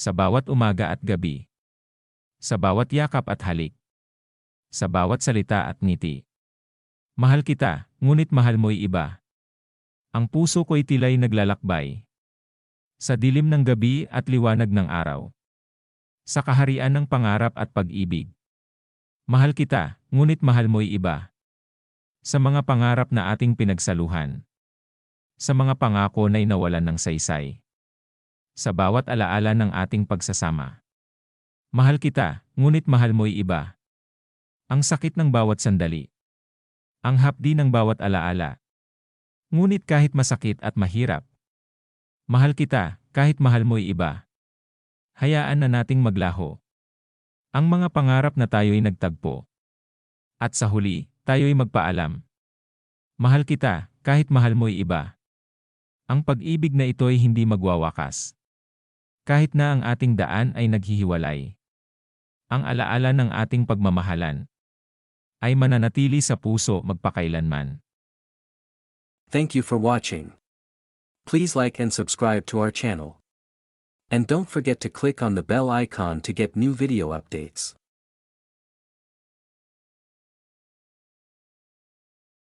Sa bawat umaga at gabi. Sa bawat yakap at halik. Sa bawat salita at ngiti. Mahal kita, ngunit mahal mo'y iba. Ang puso ko'y tila'y naglalakbay. Sa dilim ng gabi at liwanag ng araw. Sa kaharian ng pangarap at pag-ibig. Mahal kita, ngunit mahal mo'y iba. Sa mga pangarap na ating pinagsaluhan. Sa mga pangako na'y nawalan ng saysay. Sa bawat alaala ng ating pagsasama. Mahal kita, ngunit mahal mo'y iba. Ang sakit ng bawat sandali. Ang hapdi ng bawat alaala. Ngunit kahit masakit at mahirap. Mahal kita, kahit mahal mo'y iba. Hayaan na nating maglaho. Ang mga pangarap na tayo'y nagtagpo. At sa huli, tayo'y magpaalam. Mahal kita, kahit mahal mo'y iba. Ang pag-ibig na ito'y hindi magwawakas. Kahit na ang ating daan ay naghihiwalay. Ang alaala ng ating pagmamahalan ay mananatili sa puso magpakailanman. Thank you for watching. Please like and subscribe to our channel. And don't forget to click on the bell icon to get new video updates.